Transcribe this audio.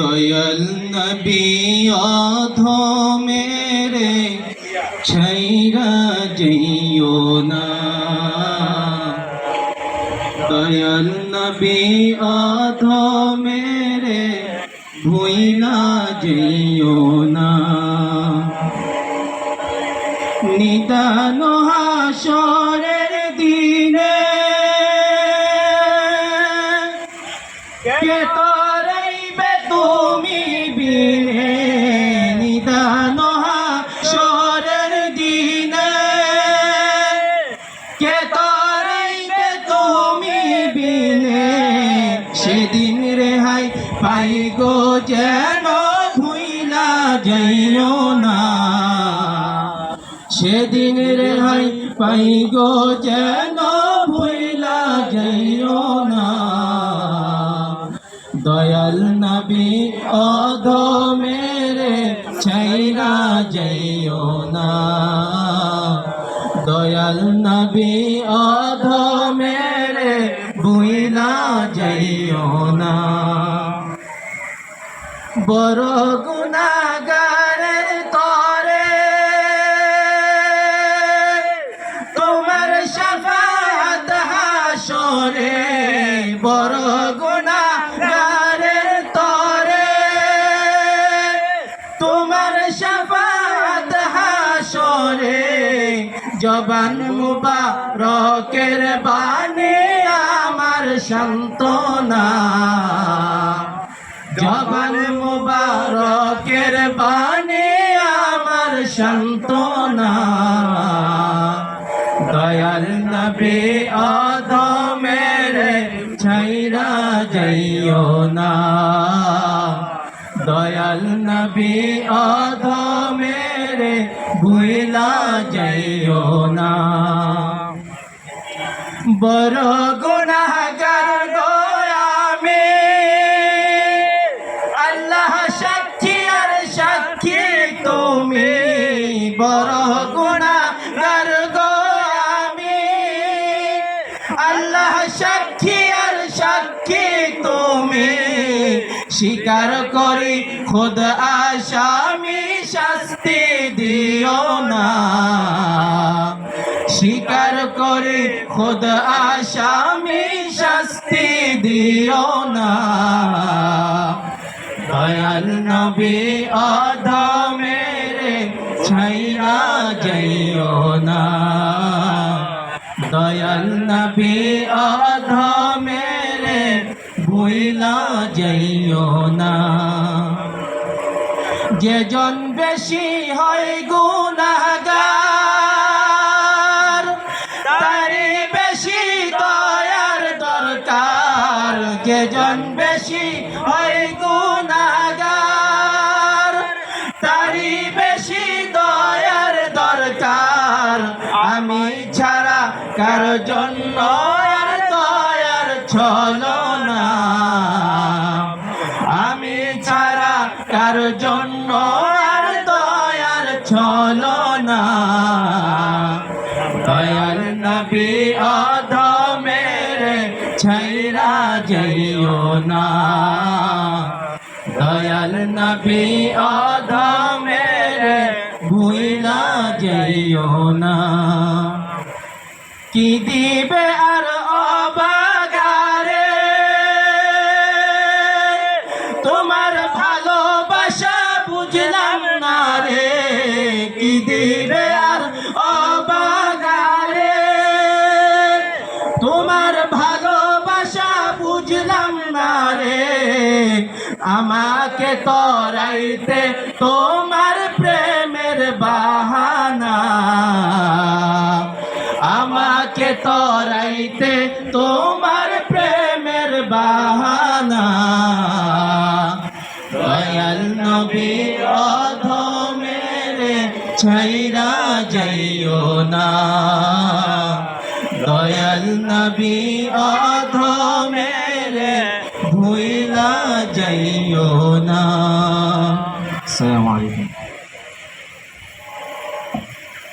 দয়াল নবী অধ মেরে ছাইরা যাইও না। দয়াল নবী অধ মেরে ভুইলা যাইও না। নিদান সেদিন রেহাই পাই গো যেন ভুইলা যাইও না। সেদিন রেহাই পাই গো যেন ভুইলা যাইও না। দয়াল নবী অধ মেরে ছাইরা যাইও না। দয়াল নবী অধ ভুইলা যাইও না। বড় গুনাগারের তরে, তোমার শাফাত হাসরে, বড় গুনাগারের তরে, তোমার শাফাত হাসরে, জবান মুবারকের বাণী আমার সান্ত্বনা। জবান মুবারকের বাণী আমার সান্ত্বনা। দয়াল নবী আদমের ছাইরা যাইও না। দয়াল নবী আদমের ভুইলা যাইও না। বড় গুনাহগার আল্লাহ সাক্ষী আর সাক্ষী তুমি। স্বীকার করি খোদ আসামি, শাস্তি দিও না। স্বীকার করে খোদ আসামি, শাস্তি দিও না। দয়াল নবী আদমের ছাইরা যাইও না। দয়াল নবী আদমের ভুইলা যাইও না। যেজন বেশি হয় গুনাগার তারি বেশি দয়ার দরকার। যেজন বেশি জন্য দয়ার ছলো না আমি ছাড়া কার জন্য দয়ার ছলো না দয়াল নবী আদমের ছাইরা যাইও না। দয়াল নবী আদমের ভুইলা যাইও না। কি দিবে আর অবাগারে? তোমার ভালোবাসা বুঝলাম না রে। কি দিবে আর অবাগারে? তোমার ভালোবাসা বুঝলাম না রে। আমাকে তরাইতে তোমার প্রেমের বাহানা। তরাইতে তোমার প্রেমের বাহানা। দয়াল নবী অধমের ছাইরা যাইও না। দয়াল নবী অধমের